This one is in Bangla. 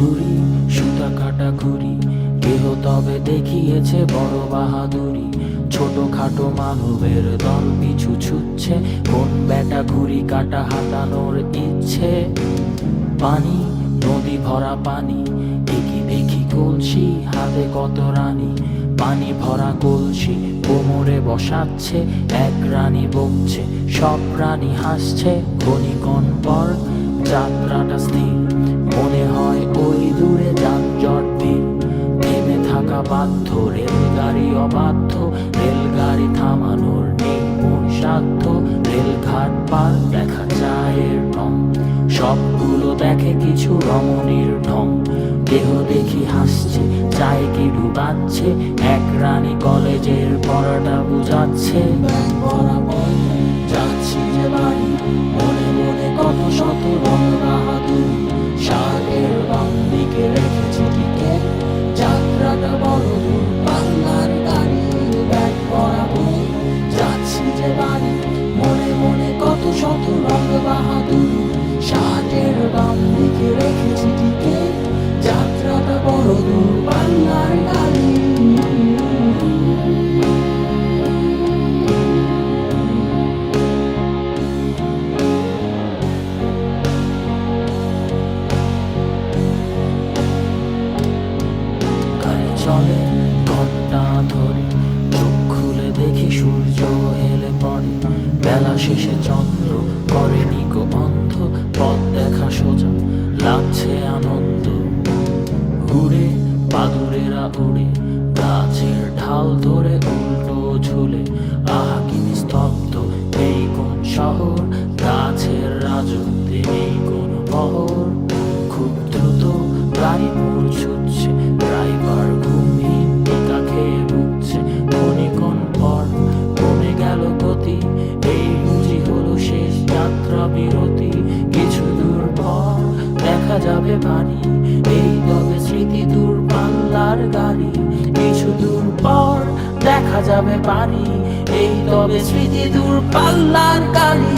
ঘুরি সুতা কাটা ঘুরি কেহ তবে দেখিয়েছে বড় বাহাদুরি। ছোট খাটো মানবের দল পিছু ছুটছে, কোন বেটা ঘুরি কাটা হাতানোর ইচ্ছে? পানি, নদী ভরা পানি দেখি দেখি কলসি, হাতে কত রানী? পানি ভরা কলসি কোমরে বসাচ্ছে, এক রানী বকছে, সব রানী হাসছে। ক্ষণিকণ পর যাত্রাটা স্থির। মনে হয় ওই দূরে যানজট ভিড় থেমে থাকা বাধ্য, রেলগাড়ি অবাধ্য, রেলগাড়ি থামানোর সাধ্য। রেলঘাট পার দেখা চায়ের ঢং, সবগুলো দেখে কিছু রমণীর ঢং। দেহ দেখি হাসছে চায় কি ডুবাচ্ছে, এক রানী কলেজের পড়াটা বুঝাচ্ছে। বরাবর বাহাদুর বাম দিকে রেখেছি টিকে। যাত্রাটা বড় দূর চলে, ঘণ্টা ধরে, চোখ দেখি সূর্য হেলে পড়ে। বেলা শেষে চন্দ্র উড়ে বাদুরেরা উড়ে গাছের ঢাল ধরে উল্টো ঝুলে। আহা, কি নিস্তব্ধ এই কোন শহর। গাছের রাজত্বে এই কোন বহর। খুব দ্রুত মোড় ছুটছে ড্রাইভার ঘুমহীন টিকা খেয়ে ভুগছে ক্ষণিক্ষণ পর কমে গেল গতি। এই বুঝি হলো শেষ যাত্রা বিরতি। কিছু দূর পর দেখা যাবে বাড়ি। এই তবে স্মৃতি দূর পাল্লার গাড়ি কিছু দূর পর দেখা যাবে বাড়ি, এই তবে স্মৃতি দূর পাল্লার গাড়ি।